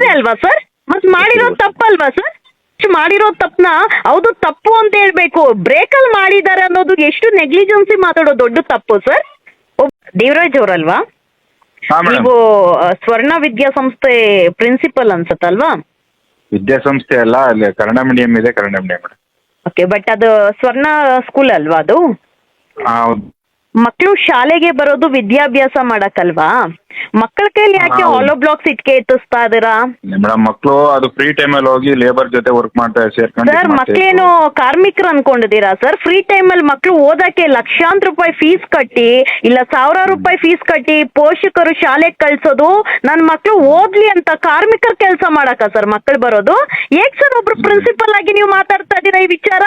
ಗೊತ್ತಿದೆ ಅಲ್ವಾ ಸರ್ ಮತ್ ಮಾಡಿರೋ ತಪ್ಪಲ್ವಾ ಸರ್ ಮಾಡಿರೋ ತಪ್ಪನ್ನ ಹೌದು ತಪ್ಪು ಅಂತ ಹೇಳ್ಬೇಕು. ಬ್ರೇಕಲ್ಲಿ ಮಾಡಿದ್ದಾರೆ ಅನ್ನೋದು ಎಷ್ಟು ನೆಗ್ಲಿಜೆನ್ಸಿ ಮಾತಾಡೋ ದೊಡ್ಡ ತಪ್ಪು ಸರ್ ದೇವರಾಜ್ ಅವರಲ್ವಾ? ನೀವು ಸ್ವರ್ಣ ವಿದ್ಯಾಸಂಸ್ಥೆ ಪ್ರಿನ್ಸಿಪಲ್ ಅನ್ಸತ್ತಲ್ವಾ? ವಿದ್ಯಾಸಂಸ್ಥೆ ಅಲ್ಲ ಅಲ್ಲಿ ಕನ್ನಡ ಮೀಡಿಯಂ ಇದೆ ಕನ್ನಡ ಮೀಡಿಯಂ ಓಕೆ ಬಟ್ ಅದು ಸ್ವರ್ಣ ಸ್ಕೂಲ್ ಅಲ್ವಾ ಅದು? ಹೌದು. ಮಕ್ಕಳು ಶಾಲೆಗೆ ಬರೋದು ವಿದ್ಯಾಭ್ಯಾಸ ಮಾಡಕ್ಕಲ್ವಾ? ಮಕ್ಕಳ ಕೈಲಿ ಯಾಕೆ ಹೌದು. ಹಾಲೋ ಬ್ಲಾಕ್ಸ್ ಇಟ್ಕೆ ಎತ್ತಿಸ್ತಾ ಇದೀರಾ? ಮೇಡಮ್ ಮಕ್ಕಳು ಅದು ಫ್ರೀ ಟೈಮ್ ಅಲ್ಲಿ ಹೋಗಿ ಲೇಬರ್ ಜೊತೆ ವರ್ಕ್ ಮಾಡ್ತಾ ಸೇರ್ಕೊಂಡು ಸರ್ ಇದ್ ಮಾಡ್ತಾ ಮಕ್ಕಳೇನು ಕಾರ್ಮಿಕರು ಅನ್ಕೊಂಡಿದ್ದೀರಾ ಸರ್ ಫ್ರೀ ಟೈಮಲ್ಲಿ ಮಕ್ಕಳು ಓದಕ್ಕೆ ಲಕ್ಷಾಂತರ ರೂಪಾಯಿ ಫೀಸ್ ಕಟ್ಟಿ ಇಲ್ಲ ಸಾವಿರಾರು ರೂಪಾಯಿ ಫೀಸ್ ಕಟ್ಟಿ ಪೋಷಕರು ಶಾಲೆಗೆ ಕಳ್ಸೋದು ನನ್ನ ಮಕ್ಕಳು ಓದ್ಲಿ ಅಂತ ಕಾರ್ಮಿಕರ ಕೆಲಸ ಮಾಡಕ್ಕ ಸರ್ ಮಕ್ಕಳು ಬರೋದು? ಏಕ್ ಸರ್ ಒಬ್ರು ಪ್ರಿನ್ಸಿಪಲ್ ಆಗಿ ನೀವು ಮಾತಾಡ್ತಾ ಇದ್ದೀರಾ ಈ ವಿಚಾರ?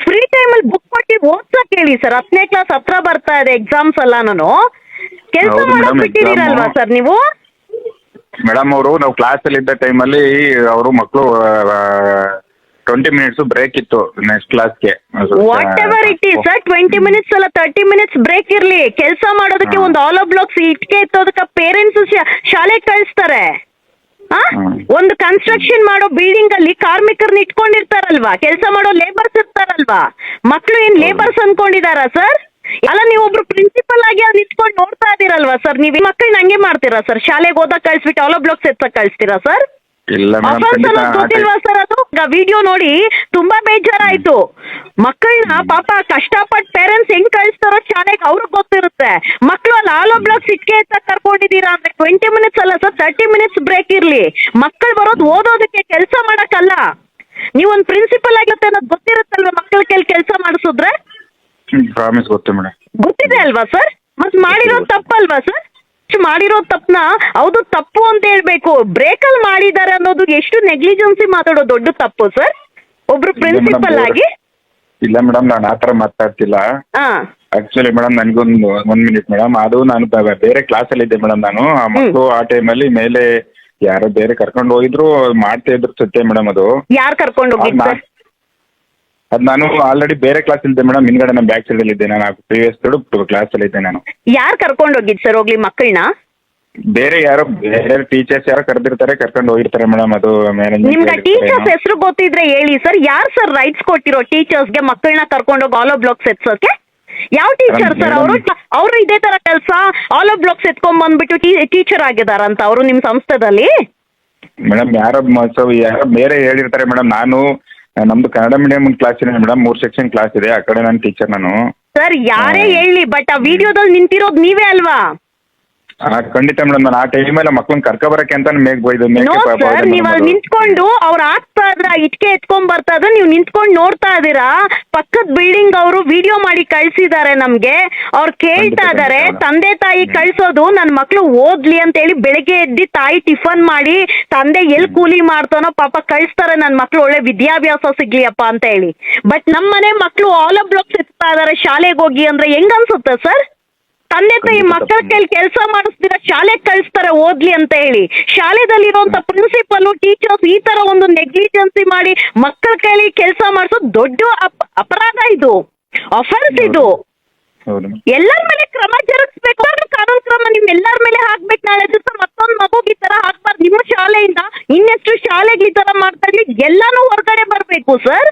ಫ್ರೀ ಟೈಮಲ್ಲಿ ಬುಕ್ ಕೊಟ್ಟು ಓದ್ಸಕ್ ಹೇಳಿ ಸರ್ ಹತ್ತನೇ ಕ್ಲಾಸ್ ಹತ್ರ ಬರ್ತಾ ಇದೆ ಎಕ್ಸಾಮ್ಸ್ ಎಲ್ಲ ನಾನು ಕೆಲಸ ಹೌದು ಮಾಡಕ್ madam, ಬಿಟ್ಟಿದ್ದೀರಲ್ವಾ exam- ಸರ್ ನೀವು? ಮೇಡಮ್ ಅವರು ನಾವು ಕ್ಲಾಸ್ ಅಲ್ಲಿ ಇದ್ದ ಟೈಮಲ್ಲಿ ಅವರು ಮಕ್ಕಳು ಟ್ವೆಂಟಿ ಮಿನಿಟ್ಸ್ ಬ್ರೇಕ್ ಇತ್ತು ನೆಕ್ಸ್ಟ್ ಕ್ಲಾಸ್ಗೆ whatever it is sir twenty minutes ಅಲ್ಲ ತರ್ಟಿ ಮಿನಿಟ್ಸ್ ಬ್ರೇಕ್ ಇರಲಿ. ಕೆಲಸ ಮಾಡೋದಕ್ಕೆ ಹಾ. ಒಂದು ಆಲ್ ಬ್ಲಾಕ್ಸ್ ಇಟ್ಕೆ ಎತ್ತೋದಕ್ಕೆ ಪೇರೆಂಟ್ಸ್ ಶಾಲೆಗೆ ಕಳಿಸ್ತಾರೆ. ಒಂದು ಕನ್ಸ್ಟ್ರಕ್ಷನ್ ಮಾಡೋ ಬಿಲ್ಡಿಂಗ್ ಅಲ್ಲಿ ಕಾರ್ಮಿಕರನ್ನ ಇಟ್ಕೊಂಡಿರ್ತಾರಲ್ವಾ? ಕೆಲಸ ಮಾಡೋ ಲೇಬರ್ಸ್ ಇರ್ತಾರಲ್ವಾ? ಮಕ್ಕಳು ಏನ್ ಲೇಬರ್ಸ್ ಅನ್ಕೊಂಡಿದಾರಾ ಸರ್ ಅಲ್ಲ ನೀವೊಬ್ರು ಒಬ್ರು ಪ್ರಿನ್ಸಿಪಲ್ ಆಗಿ ಅಲ್ಲಿ ನಿಂತ್ಕೊಂಡು ನೋಡ್ತಾ ಇದೀರಲ್ವಾ ಸರ್ ನೀವು ಮಕ್ಕಳನ್ನ ಹಂಗೆ ಮಾಡ್ತೀರಾ ಸರ್ ಶಾಲೆಗೆ ಓದಕ್ ಕಳ್ಸ್ಬಿಟ್ಟು ಆಲ್ ಬ್ಲಾಕ್ಸ್ ಎತ್ತ ಕಳಿಸ್ತೀರಾ ಸರ್ ಗೊತ್ತಿಲ್ವಾ ಸರ್ ಅದು? ವಿಡಿಯೋ ನೋಡಿ ತುಂಬಾ ಬೇಜಾರಾಯ್ತು. ಮಕ್ಕಳನ್ನ ಪಾಪ ಕಷ್ಟಪಟ್ಟು ಪೇರೆಂಟ್ಸ್ ಹೆಂಗ್ ಕಳಿಸ್ತಾರೋ ಶಾಲೆಗೆ ಅವ್ರಿಗೆ ಗೊತ್ತಿರುತ್ತೆ ಮಕ್ಕಳು ಅಲ್ಲಿ ಆಲೋ ಬ್ಲಾಕ್ ಸಿಟ್ಕೆ ಅಂತ ಕರ್ಕೊಂಡಿದ್ದೀರಾ ಅಂದ್ರೆ ಟ್ವೆಂಟಿ ಮಿನಿಟ್ಸ್ ಅಲ್ಲ ಸರ್ ತರ್ಟಿ ಇರ್ಲಿ ಮಕ್ಕಳು ಬರೋದು ಓದೋದಕ್ಕೆ ಕೆಲಸ ಮಾಡಕ್ಕಲ್ಲ. ನೀವು ಒಂದು ಪ್ರಿನ್ಸಿಪಲ್ ಆಗಿರುತ್ತೆ ಅನ್ನೋದು ಗೊತ್ತಿರುತ್ತಲ್ವ ಮಕ್ಕಳ ಕೈಲಿ ಕೆಲಸ ಮಾಡಿಸಿದ್ರೆ? ಪ್ರಾಮಿಸ್ ಗೊತ್ತು ಮೇಡಮ್. ಗೊತ್ತಿದೆ ಅಲ್ವಾ ಸರ್? ಮತ್ ಮಾಡಿರೋ ತಪ್ಪಲ್ವಾ ಸರ್? ಮಾಡಿರೋ ತಪ್ಪನ ಹೌದು ತಪ್ಪು ಅಂತ ಹೇಳ್ಬೇಕು. ಬ್ರೇಕಲ್ಲಿ ಮಾಡಿದ್ದಾರೆ ಅನ್ನೋದು ಎಷ್ಟು ನೆಗ್ಲಿಜೆನ್ಸಿ ಮಾತಾಡೋ ದೊಡ್ಡ ತಪ್ಪು ಸರ್? ಒಬ್ರು ಪ್ರಿನ್ಸಿಪಲ್ ಆಗಿ? ಇಲ್ಲ ಮೇಡಮ್ ನಾನು ಆ ಥರ ಮಾತಾಡ್ತಿಲ್ಲ. ಆಕ್ಚುಲಿ ಮೇಡಮ್ ನನ್ಗೊಂದು ಒಂದ್ ಮಿನಿಟ್ ಮೇಡಮ್. ಅದು ನಾನು ಬೇರೆ ಕ್ಲಾಸ್ ಅಲ್ಲಿ ಇದ್ದೆ ಮೇಡಮ್ ನಾನು. ಆ ಮಕ್ಕಳು ಆ ಟೈಮಲ್ಲಿ ಮೇಲೆ ಯಾರೋ ಬೇರೆ ಕರ್ಕೊಂಡು ಹೋಗಿದ್ರು ಮಾಡ್ತಾ ಇದ್ರು ಸತ್ಯ ಮೇಡಮ್ ಅದು. ಯಾರು ಕರ್ಕೊಂಡು ಹೋಗಿದ್ ಅದ್ ಸರ್? ಅದ್ ನಾನು ಆಲ್ರೆಡಿ ಬೇರೆ ಕ್ಲಾಸ್ ಇದ್ದೆ ಮೇಡಮ್ ಹಿಂದ್ಗಡೆ ನಾನು ಬ್ಯಾಕ್ ಸೈಡ್ ಅಲ್ಲಿ ಇದ್ದೆ ನಾನು ಪ್ರೀವಿಯಸ್ ಕ್ಲಾಸ್ ಅಲ್ಲಿ ಇದ್ದೆ ನಾನು. ಯಾರು ಕರ್ಕೊಂಡು ಹೋಗಿದ್ ಸರ್ ಹೋಗ್ಲಿ ಮಕ್ಕಳನ್ನ ಬೇರೆ ಯಾರೋ ಬೇರೆ ಟೀಚರ್ಸ್ ಯಾರೋ ಕರೆದಿರ್ತಾರೆ ಕರ್ಕೊಂಡು ಹೋಗಿರ್ತಾರೆ ಮೇಡಮ್ ಅದು ನಿಮ್ಗೆ ಮ್ಯಾನೇಜ್ಮೆಂಟ್ ಟೀಚರ್ಸ್ ಹೆಸರು ಗೊತ್ತಿದ್ರೆ ಹೇಳಿ ಸರ್ ಯಾರು ಸರ್ ರೈಟ್ಸ್ ಕೊಟ್ಟಿರೋ ಟೀಚರ್ಸ್ಗೆ ಮಕ್ಕಳನ್ನ ಕರ್ಕೊಂಡೋಗಿ ಆಲೋ ಬ್ಲಾಕ್ಸ್ ಎತ್ಸೋಕೆ ಯಾವ ಟೀಚರ್ ಸರ್ ಅವರು? ಅವರು ಇದೇ ತರ ಕೆಲಸ ಆಲೋ ಬ್ಲಾಕ್ಸ್ ಎತ್ಕೊಂಡ್ ಬಂದ್ಬಿಟ್ಟು ಟೀಚರ್ ಆಗಿದಾರಂತ ಅವರು ನಿಮ್ ಸಂಸ್ಥೆದಲ್ಲಿ? ಮೇಡಮ್ ಯಾರ ಯಾರೋ ಬೇರೆ ಹೇಳಿರ್ತಾರೆ ಮೇಡಮ್ ನಾನು ನಮ್ದು ಕನ್ನಡ ಮೀಡಿಯಂ ಕ್ಲಾಸ್ ಇದೆ ಮೇಡಮ್ ಮೂರ್ ಸೆಕ್ಷನ್ ಕ್ಲಾಸ್ ಇದೆ ಆ ಕಡೆ ನಾನು ಟೀಚರ್ ನಾನು. ಸರ್ ಯಾರೇ ಹೇಳಿ ಬಟ್ ಆ ವಿಡಿಯೋದಲ್ಲಿ ನಿಂತಿರೋದು ನೀವೇ ಅಲ್ವಾ? ಆ, ಖಂಡಿತ ಮೇಡಮ್ ನಾನು ಆ ಟೈಮಲ್ಲಿ ಕರ್ಕೊ ಬರಕ್ಕೆ ಅಂತ ಮೇಕ್ ಸರ್ ನೀವ್ ಅಲ್ಲಿ ನಿಂತ್ಕೊಂಡು ಅವ್ರು ಆಗ್ತಾ ಇದ್ರ ಇಟ್ಕೆ ಎತ್ಕೊಂಡ್ ಬರ್ತಾ ಇದ್ರೆ ನೀವು ನಿಂತ್ಕೊಂಡು ನೋಡ್ತಾ ಇದೀರಾ ಪಕ್ಕದ ಬಿಲ್ಡಿಂಗ್ ಅವರು ವಿಡಿಯೋ ಮಾಡಿ ಕಳ್ಸಿದ್ದಾರೆ ನಮ್ಗೆ. ಅವ್ರು ಕೇಳ್ತಾ ಖಂಡಿತ, ಇದಾರೆ. ತಂದೆ ತಾಯಿ ಕಳ್ಸೋದು ನನ್ ಮಕ್ಳು ಓದ್ಲಿ ಅಂತ ಹೇಳಿ ಬೆಳಿಗ್ಗೆ ಎದ್ದಿ ತಾಯಿ ಟಿಫನ್ ಮಾಡಿ ತಂದೆ ಎಲ್ ಕೂಲಿ ಮಾಡ್ತಾನೋ ಪಾಪ ಕಳಿಸ್ತಾರೆ ನನ್ ಮಕ್ಳು ಒಳ್ಳೆ ವಿದ್ಯಾಭ್ಯಾಸ ಸಿಗ್ಲಿಯಪ್ಪ ಅಂತ ಹೇಳಿ. ಬಟ್ ನಮ್ಮನೆ ಮಕ್ಳು ಆಲ್ ಬ್ಲಾಕ್ಸ್ ಎತ್ತಾ ಇದಾರೆ ಶಾಲೆಗೆ ಹೋಗಿ ಅಂದ್ರೆ ಹೆಂಗ್ ಅನ್ಸುತ್ತೆ ಸರ್ ತಂದೆ ತಾಯಿ ಮಕ್ಕಳ ಕೈಲಿ ಕೆಲಸ ಮಾಡಿಸ್ತೀರ ಶಾಲೆಗೆ ಕಳಿಸ್ತಾರೆ ಓದ್ಲಿ ಅಂತ ಹೇಳಿ. ಶಾಲೆದಲ್ಲಿ ಇರುವಂತ ಪ್ರಿನ್ಸಿಪಲ್ ಟೀಚರ್ಸ್ ಈ ತರ ಒಂದು ನೆಗ್ಲಿಜೆನ್ಸಿ ಮಾಡಿ ಮಕ್ಕಳ ಕೈಲಿ ಕೆಲಸ ಮಾಡಿಸೋದು ದೊಡ್ಡ ಅಪ- ಅಪರಾಧ ಇದು. ಅಫೆನ್ಸ್ ಇದು. ಎಲ್ಲರ ಮೇಲೆ ಕ್ರಮ ಜರುಗಿಸ್ಬೇಕು. ಕಾನೂನು ಕ್ರಮ ನಿಮ್ ಎಲ್ಲರ ಮೇಲೆ ಹಾಕ್ಬೇಕು. ನಾಳೆ ದಿವಸ ಮತ್ತೊಂದು ಮಗುಗೆ ಈ ತರ ಹಾಕ್ಬಾರ್ದು ನಿಮ್ಮ ಶಾಲೆಯಿಂದ ಇನ್ನೆಷ್ಟು ಶಾಲೆಗೆ ಈ ತರ ಮಾಡ್ತಾ ಇರ್ಲಿ? ಎಲ್ಲಾನು ಹೊರಗಡೆ ಬರ್ಬೇಕು ಸರ್.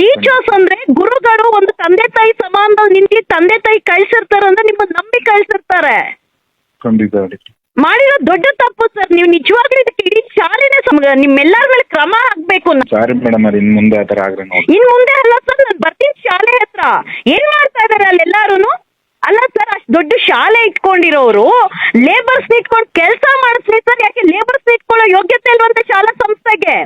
ಟೀಚರ್ಸ್ ಅಂದ್ರೆ ಗುರುಗಳು ಒಂದು ತಂದೆ ತಾಯಿ ಸಮಾನದಲ್ಲಿ ನಿಮ್ಗೆ ತಂದೆ ತಾಯಿ ಕಳ್ಸಿರ್ತಾರೆ ಅಂದ್ರೆ ನಿಮ್ಮ ನಂಬಿ ಕಳ್ಸಿರ್ತಾರೆ. ಮಾಡಿರೋ ದೊಡ್ಡ ತಪ್ಪು ಸರ್ ನೀವು ನಿಜವಾಗ್ಲೂ ಇದಕ್ಕೆ ಇಡೀ ಶಾಲೆನೇ ಸಮ ನಿಮ್ಮೆಲ್ಲರ ಮೇಲೆ ಕ್ರಮ ಆಗ್ಬೇಕು ಸಾರಿ ಮೇಡಮ್ ಇನ್ ಮುಂದೆ ಆತರ ಆಗ್ರೆ ಇನ್ ಮುಂದೆ ಅಲ್ಲ ಸರ್ ನಾನ್ ಬರ್ತೀನಿ ಶಾಲೆ ಹತ್ರ. ಏನ್ ಮಾಡ್ತಾ ಇದಾರೆ ಅಲ್ಲೆಲ್ಲಾರು ಅಲ್ಲ ಸರ್ ಅಷ್ಟು ದೊಡ್ಡ ಶಾಲೆ ಇಟ್ಕೊಂಡಿರೋರು ಲೇಬರ್ಸ್ ಇಟ್ಕೊಂಡು ಕೆಲಸ ಮಾಡಿಸ್ಲಿ ಸರ್ ಯಾಕೆ ಲೇಬರ್ಸ್ ಇಟ್ಕೊಳ್ಳೋ ಯೋಗ್ಯತೆ ಇಲ್ವಂತ ಶಾಲಾ ಸಂಸ್ಥೆಗೆ?